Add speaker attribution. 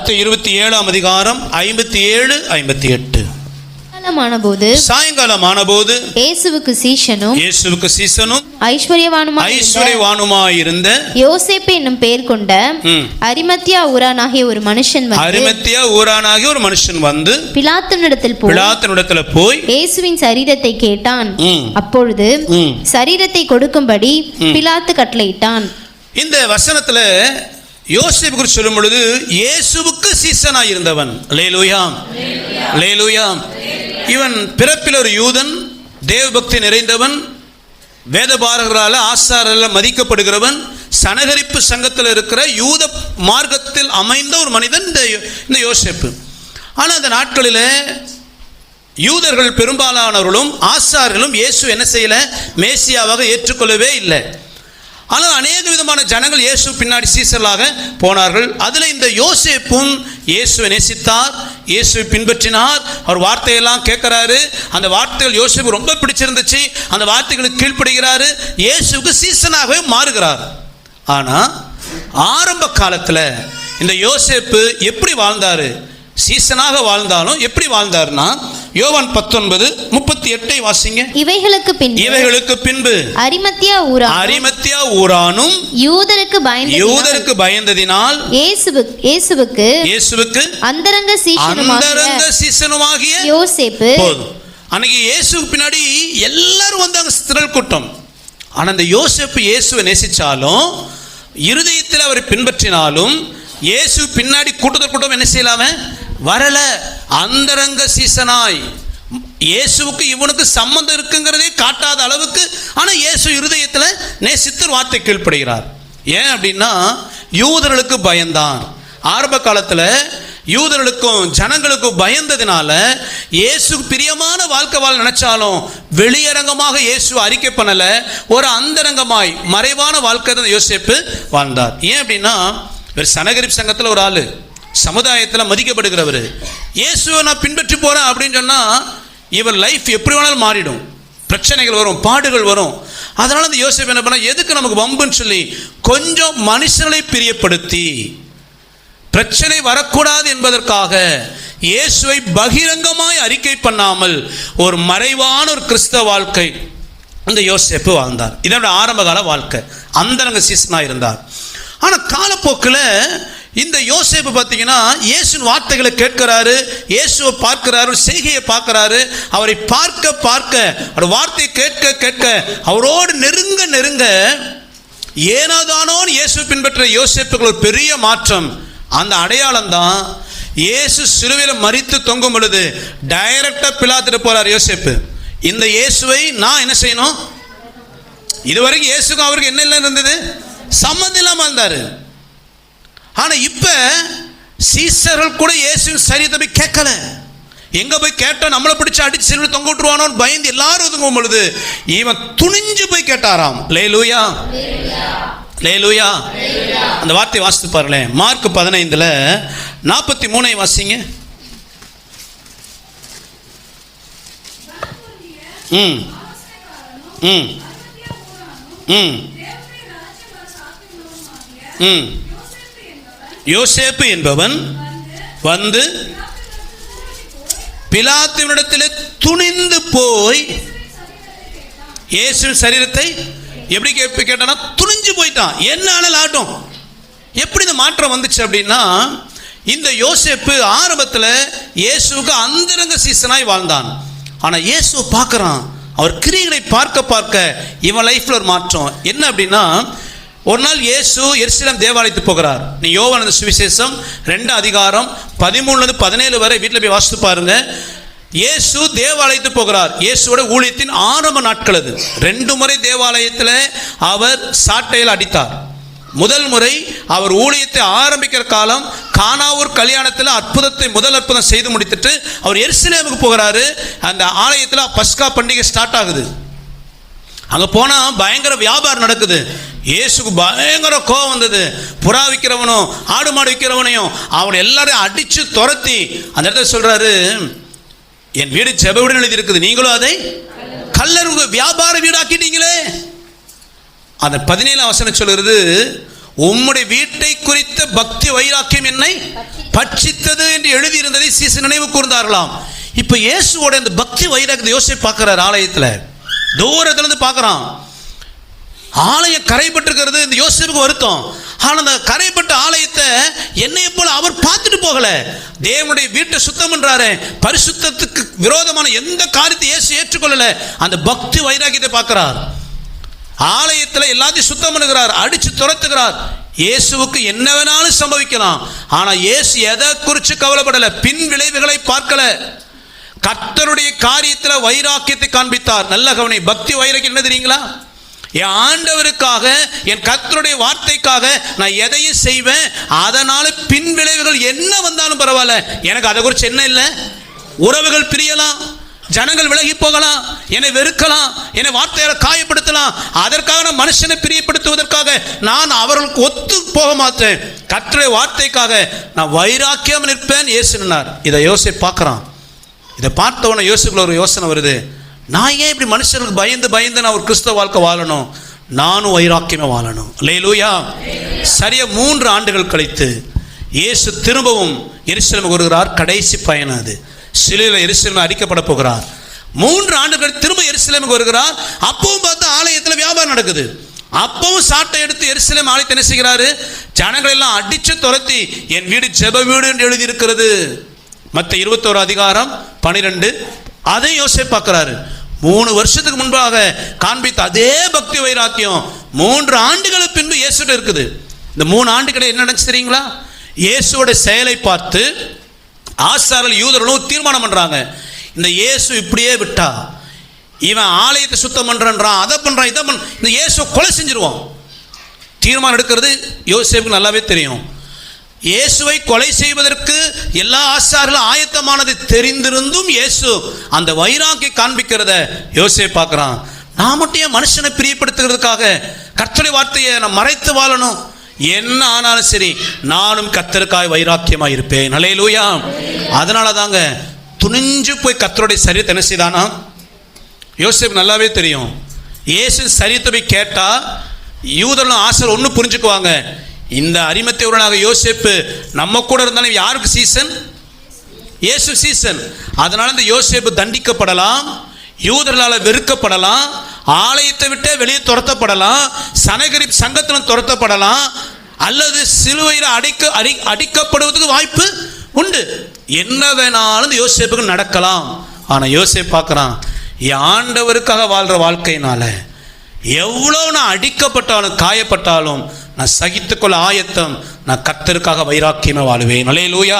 Speaker 1: மத்த இருபத்தி ஏழாம் அதிகாரம் ஐம்பத்தி ஏழு ஐம்பத்தி எட்டு.
Speaker 2: காலமான போது
Speaker 1: சாயங்காலம் ஆனபோது
Speaker 2: இயேசுவுக்கு
Speaker 1: இயேசுவுக்கு சீசனும்
Speaker 2: ஐஸ்வர்யவானுமாக இருந்த
Speaker 1: ஐஸ்வர்யவானுமாயிருந்த
Speaker 2: யோசேப்பு என்னும் பெயர் கொண்ட
Speaker 1: ம்,
Speaker 2: அரிமத்தியா ஊரானாகிய ஒரு மனுஷன் வந்து
Speaker 1: அரிமத்தியா ஊரானாகி ஒரு மனுஷன் வந்து
Speaker 2: பிலாத்தனிடத்தில் போய்
Speaker 1: பிலாத்தனிடத்துல போய்
Speaker 2: இயேசுவின் சரீரத்தை கேட்டான். அப்பொழுது. சரீரத்தை கொடுக்கும்படி பிலாத்து கட்டளையிட்டான்.
Speaker 1: இந்த வசனத்துல யோசிப்பு குறித்து சொல்லும் பொழுது இயேசுவுக்கு சீசனாக இருந்தவன். லேலுயாம் லேலுயாம் இவன் பிறப்பில் ஒரு யூதன் தேவபக்தி நிறைந்தவன் வேதபாரகரால் ஆசாரால் மதிக்கப்படுகிறவன் சனகரிப்பு சங்கத்தில் இருக்கிற யூத மார்க்கத்தில் அமைந்த ஒரு மனிதன் இந்த இந்த யோசேப்பு. ஆனால் அந்த நாட்களில் யூதர்கள் பெரும்பாலானவர்களும் ஆசார்களும் இயேசு என்ன செய்யல? மேசியாவாக ஏற்றுக்கொள்ளவே இல்லை. ஆனால் அநேக விதமான ஜனங்கள் இயேசு பின்னாடி சீசர்களாக போனார்கள். அதில் இந்த யோசேப்பும் இயேசுவை நேசித்தார். இயேசுவை பின்பற்றினார். அவர் வார்த்தையெல்லாம் கேட்குறாரு. அந்த வார்த்தைகள் யோசேப்பு ரொம்ப பிடிச்சிருந்துச்சு. அந்த வார்த்தைகளுக்கு கீழ்ப்படுகிறாரு. இயேசுவுக்கு சீசனாகவே மாறுகிறார். ஆனால் ஆரம்ப காலத்தில் இந்த யோசேப்பு எப்படி வாழ்ந்தார்? சீசனாக வாழ்ந்தாலும் எப்படி வாழ்ந்தார்னா யோவான் பத்தொன்பது முப்பத்தி எட்டை வாசிங்க.
Speaker 2: இவைகளுக்கு பின்
Speaker 1: இவைகளுக்கு பின்பு
Speaker 2: அரிமத்தியா ஊரா
Speaker 1: அரிமத்தியா ஊரானும்
Speaker 2: யூதருக்கு பயந்து
Speaker 1: யூதருக்கு பயந்ததினால்
Speaker 2: இயேசுவு இயேசுவுக்கு
Speaker 1: இயேசுவுக்கு
Speaker 2: அந்தரங்க
Speaker 1: அந்தரங்க சீசனுமாகிய
Speaker 2: யோசேப்பு.
Speaker 1: போதும். அன்னைக்கு இயேசுக்கு பின்னாடி எல்லாரும் வந்தாங்க திரள் கூட்டம். ஆனா அந்த யோசேப்பு இயேசுவை நேசிச்சாலும் இருதயத்தில் அவரை பின்பற்றினாலும் இயேசு பின்னாடி கூட்டத்தில் கூட்டம் என்ன செய்யலாம? வரல. அந்தரங்க சீசனாய். இயேசுவுக்கு இவனுக்கு சம்பந்தம் இருக்குங்கிறதே காட்டாத அளவுக்கு ஆனால் இயேசு இருதயத்தில் நேசித்து வார்த்தை கீழ்ப்படுகிறார். ஏன் அப்படின்னா யூதர்களுக்கு பயந்தான். ஆரம்ப காலத்தில் யூதர்களுக்கும் ஜனங்களுக்கும் பயந்ததினால இயேசு பிரியமான வாழ்க்கை வாழ நினைச்சாலும் வெளியரங்கமாக இயேசு அறிக்கை பண்ணல ஒரு அந்தரங்கமாய் மறைவான வாழ்க்கை தான் யோசிப்பு வாழ்ந்தார். ஏன் அப்படின்னா இவர் சனகரிப் சங்கத்தில் ஒரு ஆள். சமுதாயத்தில் மதிக்கப்படுகிறவர். இயேசுவை நான் பின்பற்றி போகிறேன் அப்படின்னு சொன்னால் இவர் லைஃப் எப்படி வேணாலும் மாறிடும். பிரச்சனைகள் வரும் பாடுகள் வரும். அதனால் அந்த யோசிப்பு என்ன பண்ண எதுக்கு நமக்கு வம்புன்னு சொல்லி கொஞ்சம் மனுஷர்களை பிரியப்படுத்தி பிரச்சனை வரக்கூடாது என்பதற்காக இயேசுவை பகிரங்கமாய் அறிக்கை பண்ணாமல் ஒரு மறைவான ஒரு கிறிஸ்தவ வாழ்க்கை அந்த யோசிப்பு வாழ்ந்தார். இதோட ஆரம்பகால வாழ்க்கை. அந்தரங்க சீசனாக இருந்தார். ஆனால் காலப்போக்கில் இந்த யோசேப்பு பார்த்தீங்கன்னா இயேசுன் வார்த்தைகளை கேட்கிறாரு இயேசுவை பார்க்கிறாரு செய்கையை பார்க்கிறாரு அவரை பார்க்க பார்க்க அவர் வார்த்தையை கேட்க கேட்க அவரோடு நெருங்க நெருங்க ஏனாதானோன்னு இயேசு பின்பற்ற யோசேப்புகள் ஒரு பெரிய மாற்றம். அந்த அடையாளம் தான் இயேசு சிலுவையில் மறித்து தொங்கும் பொழுது டைரக்டா பிளாத்துட்டு போறார் யோசேப்பு. இந்த இயேசுவை நான் என்ன செய்யணும்? இதுவரைக்கும் இயேசுக்கும் அவருக்கு என்ன இல்லை இருந்தது? சம்மந்தம் இல்லாமல் இருந்தாரு ஆனா இப்ப சீசர்கள் கூட இயேசுவின் சரீரத்தை போய் கேட்கல. எங்க போய் கேட்டால் நம்மளை பிடிச்சி அடிச்சு சிலுவையில் தொங்க விட்டுருவானோன்னு பயந்து எல்லாரும் ஒதுங்கும் பொழுது இவன் துணிஞ்சு போய் கேட்டாராம். லே லூயா லே லூயா அந்த வார்த்தை வாசித்து பாருங்களேன். மார்க் பதினைந்துல நாற்பத்தி மூணை வாசிங்க. ம். ம். ம். ம். யோசேப்பு என்பவன் வந்து பிலாத்துவினிடத்தில் துணிந்து போய் இயேசு சரீரத்தை எப்படி கேட்ப கேட்டானா துணிஞ்சு போயிட்டான். என்ன ஆனாலும் ஆட்டும். எப்படி இந்த மாற்றம் வந்துச்சு அப்படின்னா இந்த யோசேப்பு ஆரம்பத்தில் இயேசுவுக்கு அந்தரங்க சீசனாய் வாழ்ந்தான். ஆனால் இயேசு பார்க்குறான். அவர் கிரியைகளை பார்க்க பார்க்க இவன் லைஃப்பில் ஒரு மாற்றம். என்ன அப்படின்னா ஒரு நாள் இயேசு எரிசிலம் தேவாலயத்துக்கு போகிறார். நீ யோவானந்த சுவிசேஷம் ரெண்டு அதிகாரம் பதிமூணுலேருந்து பதினேழு வரை வீட்டில் போய் வாசித்து பாருங்க. இயேசு தேவாலயத்துக்கு போகிறார். இயேசுவோட ஊழியத்தின் ஆரம்ப நாட்கள் அது. ரெண்டு முறை தேவாலயத்தில் அவர் சாட்டையில் அடித்தார். முதல் முறை அவர் ஊழியத்தை ஆரம்பிக்கிற காலம் கானாவூர் கல்யாணத்தில் அற்புதத்தை முதல் அற்புதம் செய்து முடித்துட்டு அவர் எருசலேமுக்கு போகிறாரு. அந்த ஆலயத்தில் பஸ்கா பண்டிகை ஸ்டார்ட் ஆகுது. அங்கே போனால் பயங்கர வியாபாரம் நடக்குது. இயேசுக்கு பயங்கர கோவம் வந்தது. புறா விற்கிறவனும் ஆடு மாடு விற்கிறவனையும் அவனை எல்லாரையும் அடித்து துரத்தி அந்த இடத்துல சொல்கிறாரு என் வீடு செப வீடு எழுதி இருக்குது நீங்களும் அதை கல்லர் வியாபார வீடாக்கிட்டீங்களே. அந்த பதினேழாம் வசனம் சொல்கிறது உம்முடைய வீட்டை குறித்த பக்தி வைராக்கியம் என்னை பட்சித்தது என்று எழுதியிருந்ததை சீசு நினைவு கூர்ந்தார்களாம். இப்போ இயேசுவோட இந்த பக்தி வைராக்கியத்தை யோசிச்சு பார்க்குறாரு ஆலயத்தில். தூரத்துலேருந்து பார்க்குறான். ஆலயம் கரைப்பட்டிருக்கிறது இந்த யோசிப்புக்கு வருத்தம். ஆனால் அந்த கரைப்பட்ட ஆலயத்தை என்னைய போல அவர் பார்த்துட்டு போகல. தேவனுடைய வீட்டை சுத்தம் பண்றாரு. பரிசுத்தத்துக்கு விரோதமான எந்த காரியத்தை இயேசு ஏற்றுக்கொள்ளல. அந்த பக்தி வைராக்கியத்தை பார்க்கிறார். ஆலயத்தில் எல்லாத்தையும் சுத்தம் பண்ணுகிறார். அடிச்சு துரத்துகிறார். இயேசுவுக்கு என்ன வேணாலும் சம்பவிக்கலாம். ஆனால் இயேசு எதை குறித்து கவலைப்படலை. பின் விளைவுகளை பார்க்கல. கர்த்தருடைய காரியத்தில் வைராக்கியத்தை காண்பித்தார். நல்ல கவனி. பக்தி வைராக்கியம் என்ன தெரியுங்களா? என் ஆண்டவருக்காக என் கத்தருடைய வார்த்தைக்காக நான் எதையும் செய்வேன். அதனால பின் விளைவுகள் என்ன வந்தாலும் பரவாயில்ல. எனக்கு அதை குறித்து என்ன இல்லை? உறவுகள் பிரியலாம். ஜனங்கள் விலகி போகலாம். என்னை வெறுக்கலாம். என்னை வார்த்தையால காயப்படுத்தலாம். அதற்காக நான் மனுஷனை பிரியப்படுத்துவதற்காக நான் அவர்களுக்கு ஒத்து போக மாட்டேன். கற்றுடைய வார்த்தைக்காக நான் வைராக்கியம் நிற்பேன். இயேசுனார் இதை யோசி பார்க்குறான். இதை பார்த்தவொன்னே யோசிக்குள்ள ஒரு யோசனை வருது. நான் ஏன் இப்படி மனுஷர்களுக்கு பயந்து பயந்து நான் ஒரு கிறிஸ்தவ வாழ்க்கை வாழணும்? நானும் வைராக்கியமே வாழணும். லேலூயா சரியா மூன்று ஆண்டுகள் கழித்து இயேசு திரும்பவும் எரிசலம் வருகிறார். கடைசி பயணம் அது. சிலையில் எரிசலம் அடிக்கப்பட போகிறார். மூன்று ஆண்டுகள் திரும்ப எரிசலமுக்கு வருகிறார். அப்பவும் பார்த்தா ஆலயத்தில் வியாபாரம் நடக்குது. அப்பவும் சாட்டை எடுத்து எரிசலம் ஆலயத்தை என்ன செய்கிறாரு? ஜனங்கள் எல்லாம் அடிச்சு துரத்தி என் வீடு ஜெப வீடு என்று எழுதியிருக்கிறது. மற்ற இருபத்தோரு அதிகாரம் பனிரெண்டு. அதை யோசிச்சு பார்க்குறாரு. மூணு வருஷத்துக்கு முன்பாக காண்பித்த அதே பக்தி வைராக்கியம் மூன்று ஆண்டுகளுக்கு பின்பு இயேசுட இருக்குது. இந்த மூணு ஆண்டுகளை என்ன நினைச்சு தெரியுங்களா? இயேசுவோட செயலை பார்த்து ஆசாரல் யூதர்களும் தீர்மானம் பண்றாங்க. இந்த இயேசு இப்படியே விட்டா இவன் ஆலயத்தை சுத்தம் பண்றான் அதை பண்றான் இதை பண் இந்த இயேசு கொலை செஞ்சிருவான். தீர்மானம் எடுக்கிறது யோசிப்புக்கு நல்லாவே தெரியும். இயேசுவை கொலை செய்வதற்கு எல்லா ஆசாரிலும் ஆயத்தமானது தெரிந்திருந்தும் இயேசு அந்த வைராக்கி காண்பிக்கிறத யோசே பார்க்குறான். நான் மட்டும் ஏன் மனுஷனை பிரியப்படுத்துகிறதுக்காக கர்த்தருடைய வார்த்தையை நான் மறைத்து வாழணும். என்ன ஆனாலும் சரி நானும் கத்தருக்காய் வைராக்கியமாக இருப்பேன். ஹalleluya அதனால தாங்க துணிஞ்சு போய் கத்தருடைய சரீரத்தை என்ன செய்தானா? யோசேப் நல்லாவே தெரியும். இயேசு சரீரத்தை போய் கேட்டால் யூதர்களும் ஆசர் ஒன்று புரிஞ்சுக்குவாங்க. இந்த அரிமத்தையுடனாக யோசேப்பு நம்ம கூட இருந்தாலும் யாருக்கு சீசன் இயேசு சீசன் அதனால் இந்த யோசேப்பு தண்டிக்கப்படலாம் யூதர்களால் வெறுக்கப்படலாம் ஆலயத்தை விட்டே வெளியே துரத்தப்படலாம் சனகரி சங்கத்திலும் துரத்தப்படலாம் அல்லது சிலுவையில் அடிக்க அடி அடிக்கப்படுவதற்கு வாய்ப்பு உண்டு. என்ன வேணாலும் இந்த யோசேப்புக்கு நடக்கலாம். ஆனால் யோசேப் பார்க்குறான் என் ஆண்டவருக்காக வாழ்கிற வாழ்க்கையினால் எவ்வளோ நான் அடிக்கப்பட்டாலும் காயப்பட்டாலும் நான் சகித்துக்கொள்ள ஆயத்தம் நான் கத்தருக்காக வைராக்கியமாக வாழுவேன். அலே லூயா